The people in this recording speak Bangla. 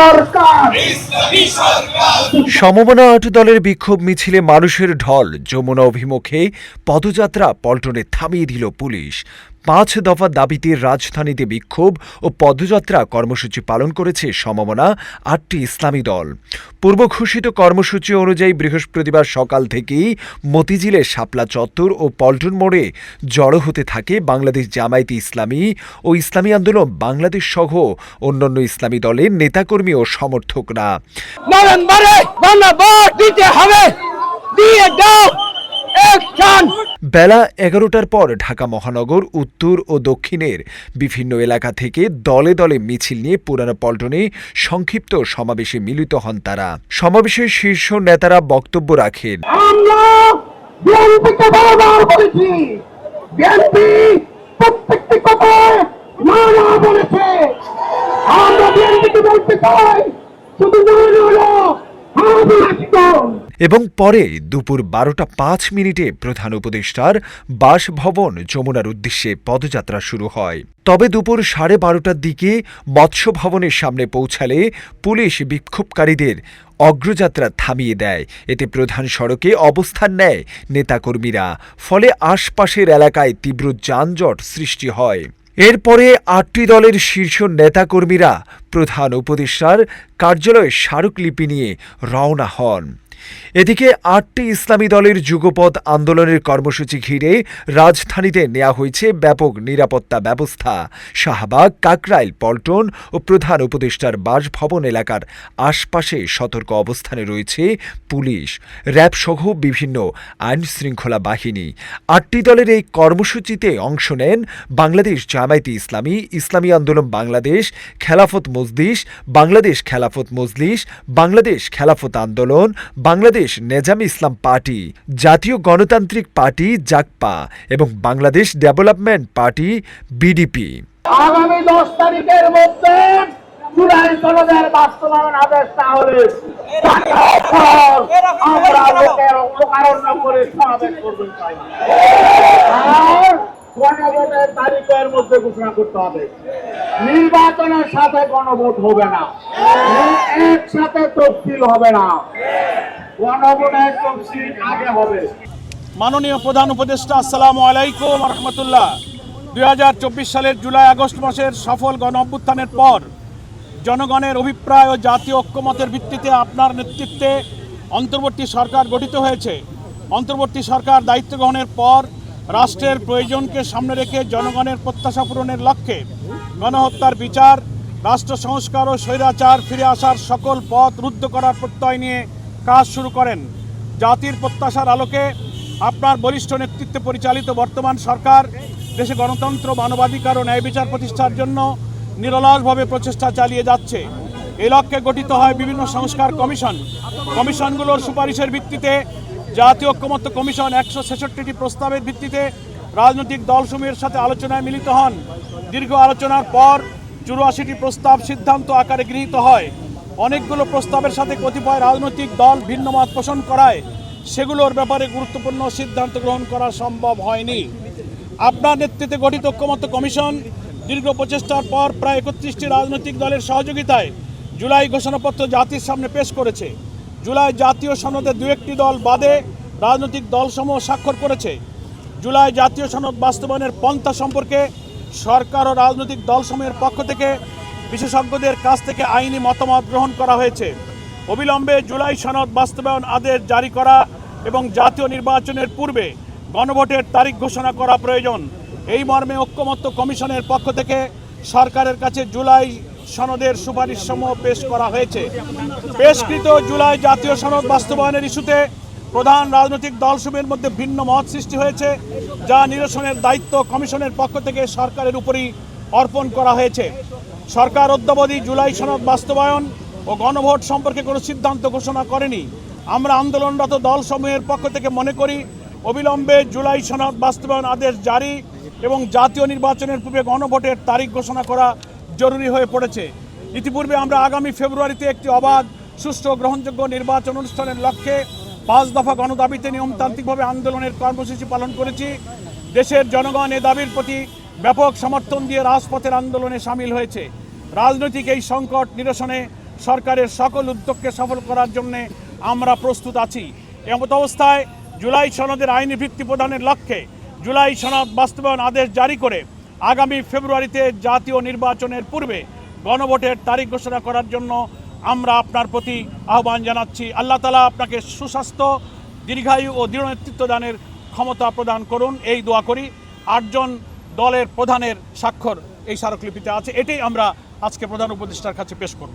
দরকার। সমমনা আট দলের বিক্ষোভ মিছিলে মানুষের ঢল, যমুনা অভিমুখে পদযাত্রা পল্টনে থামিয়ে দিল পুলিশ। পাঁচ দফা দাবিতে রাজধানীতে বিক্ষোভ ও পদযাত্রা কর্মসূচি পালন করেছে সমমনা আটটি ইসলামী দল। পূর্ব ঘোষিত কর্মসূচি অনুযায়ী বৃহস্পতিবার সকাল থেকেই মতিঝিলে শাপলা চত্বর ও পল্টন মোড়ে জড়ো হতে থাকে বাংলাদেশ জামায়াতে ইসলামী ও ইসলামী আন্দোলন, বাংলাদেশ সহ অন্যান্য ইসলামী দলের নেতাকর্মী ও সমর্থকরা। বেলা এগারোটার পর ঢাকা মহানগর উত্তর ও দক্ষিণের বিভিন্ন এলাকা থেকে দলে দলে মিছিল নিয়ে পুরানো পল্টনে সংক্ষিপ্ত সমাবেশে মিলিত হন তারা। সমাবেশের শীর্ষ নেতারা বক্তব্য রাখেন। প্রত্যেকটি কথায় বলেছে। এবং পরে দুপুর বারোটা পাঁচ মিনিটে প্রধান উপদেষ্টার বাসভবন যমুনার উদ্দেশ্যে পদযাত্রা শুরু হয়। তবে দুপুর সাড়ে বারোটার দিকে মৎস্য ভবনের সামনে পৌঁছালে পুলিশ বিক্ষোভকারীদের অগ্রযাত্রা থামিয়ে দেয়। এতে প্রধান সড়কে অবস্থান নেয় নেতাকর্মীরা। ফলে আশপাশের এলাকায় তীব্র যানজট সৃষ্টি হয়। এরপরে আটটি দলের শীর্ষ নেতাকর্মীরা প্রধান উপদেষ্টার কার্যালয়ে স্মারকলিপি নিয়ে রওনা হন। এদিকে আটটি ইসলামী দলের যুগপৎ আন্দোলনের কর্মসূচি ঘিরে রাজধানীতে নেওয়া হয়েছে ব্যাপক নিরাপত্তা ব্যবস্থা। শাহবাগ, কাকরাইল, পল্টন ও প্রধান উপদেষ্টার বাসভবন এলাকার আশপাশে সতর্ক অবস্থানে রয়েছে পুলিশ। র্যাবসহ বিভিন্ন আইন শৃঙ্খলা বাহিনী। আটটি দলের এই কর্মসূচিতে অংশ নেন বাংলাদেশ জামায়াতে ইসলামী ইসলামী আন্দোলন বাংলাদেশ, খেলাফত মজলিস, বাংলাদেশ খেলাফত মজলিস, বাংলাদেশ খেলাফত আন্দোলন বাংলাদেশ নেজাম ইসলাম পার্টি, জাতীয় গণতান্ত্রিক পার্টি জাকপা এবং বাংলাদেশ ডেভেলপমেন্ট পার্টি বিডিপি। আগামী দশ তারিখের মধ্যে নির্বাচনের সাথে গণভোট হবে না। একসাথে তফসিল হবে না। মাননীয় প্রধান উপদেষ্টা, আসসালামু আলাইকুম রহমতুল্লাহ দুই সালের জুলাই আগস্ট মাসের সফল গণ অভ্যুত্থানের পর জনগণের অভিপ্রায় ও জাতীয় ঐক্যমতের ভিত্তিতে আপনার নেতৃত্বে অন্তর্বর্তী সরকার গঠিত হয়েছে। অন্তর্বর্তী সরকার দায়িত্ব গ্রহণের পর রাষ্ট্রের প্রয়োজনকে সামনে রেখে জনগণের প্রত্যাশা পূরণের লক্ষ্যে গণহত্যার বিচার, রাষ্ট্র সংস্কার ও স্বৈরাচার ফিরে আসার সকল পথ রুদ্ধ করার প্রত্যয় নিয়ে কাজ শুরু করেন। জাতির প্রত্যাশার আলোকে আপনার বরিষ্ঠ নেতৃত্বে পরিচালিত বর্তমান সরকার দেশে গণতন্ত্র, মানবাধিকার ও ন্যায় বিচার প্রতিষ্ঠার জন্য নিরলসভাবে প্রচেষ্টা চালিয়ে যাচ্ছে। এই লক্ষ্যে গঠিত হয় বিভিন্ন সংস্কার কমিশন। কমিশনগুলোর সুপারিশের ভিত্তিতে জাতীয় ঐক্যমত্য কমিশন একশো ছেষট্টিটি প্রস্তাবের ভিত্তিতে রাজনৈতিক দলসমূহের সাথে আলোচনায় মিলিত হন। দীর্ঘ আলোচনার পর চুরাশিটি প্রস্তাব সিদ্ধান্ত আকারে গৃহীত হয়। অনেকগুলো প্রস্তাবের সাথে কতিপয় রাজনৈতিক দল ভিন্ন মত পোষণ করায়, সেগুলোর ব্যাপারে গুরুত্বপূর্ণ সিদ্ধান্ত গ্রহণ করা সম্ভব হয়নি। আপনার নেতৃত্বে গঠিত ঐক্যমত্য কমিশন দীর্ঘ প্রচেষ্টার পর প্রায় একত্রিশটি রাজনৈতিক দলের সহযোগিতায় জুলাই ঘোষণাপত্র জাতির সামনে পেশ করেছে। জুলাই জাতীয় সনদে দু একটি দল বাদে রাজনৈতিক দলসমূহ স্বাক্ষর করেছে। জুলাই জাতীয় সনদ বাস্তবায়নের পন্থা সম্পর্কে সরকার ও রাজনৈতিক দলসমূহের পক্ষ থেকে বিশেষজ্ঞদের কাছ থেকে আইনি মতামত গ্রহণ করা হয়েছে। অবিলম্বে জুলাই সনদ বাস্তবায়ন আদেশ জারি করা এবং জাতীয় নির্বাচনের পূর্বে গণভোটের তারিখ ঘোষণা করা প্রয়োজন। এই মর্মে ঐক্যমত্য কমিশনের পক্ষ থেকে সরকারের কাছে জুলাই সনদের সুপারিশ সমূহ পেশ করা হয়েছে। পেশকৃত জুলাই জাতীয় সনদ বাস্তবায়নের ইস্যুতে প্রধান রাজনৈতিক দলসমূহের মধ্যে ভিন্ন মত সৃষ্টি হয়েছে, যা নিরসনের দায়িত্ব কমিশনের পক্ষ থেকে সরকারের উপরই অর্পণ করা হয়েছে। সরকার অদ্যাবধি জুলাই সনদ বাস্তবায়ন ও গণভোট সম্পর্কে কোনো সিদ্ধান্ত ঘোষণা করেনি। আমরা আন্দোলনরত দলসমূহের পক্ষ থেকে মনে করি, অবিলম্বে জুলাই সনদ বাস্তবায়ন আদেশ জারি এবং জাতীয় নির্বাচনের পূর্বে গণভোটের তারিখ ঘোষণা করা জরুরি হয়ে পড়েছে। ইতিপূর্বে আমরা আগামী ফেব্রুয়ারিতে একটি অবাধ, সুষ্ঠু, গ্রহণযোগ্য নির্বাচন অনুষ্ঠানের লক্ষ্যে পাঁচ দফা গণদাবিতে নিয়মতান্ত্রিকভাবে আন্দোলনের কর্মসূচি পালন করেছি। দেশের জনগণ এ দাবির প্রতি ব্যাপক সমর্থন দিয়ে রাজপথের আন্দোলনে সামিল হয়েছে। রাজনৈতিক এই সংকট নিরসনে সরকারের সকল উদ্যোগকে সফল করার জন্যে আমরা প্রস্তুত আছি। এমত অবস্থায় জুলাই সনদের আইনি ভিত্তি প্রদানের লক্ষ্যে জুলাই সনদ বাস্তবায়ন আদেশ জারি করে আগামী ফেব্রুয়ারিতে জাতীয় নির্বাচনের পূর্বে গণভোটের তারিখ ঘোষণা করার জন্য আমরা আপনার প্রতি আহ্বান জানাচ্ছি। আল্লাহ তালা আপনাকে সুস্বাস্থ্য, দীর্ঘায়ু ও দৃঢ় নেতৃত্ব দানের ক্ষমতা প্রদান করুন। এই দোয়া করি। আটজন দলের প্রধানের স্বাক্ষর এই স্মারকলিপিতে আছে। এটাই আমরা আজকে প্রধান উপদেষ্টার কাছে পেশ করব।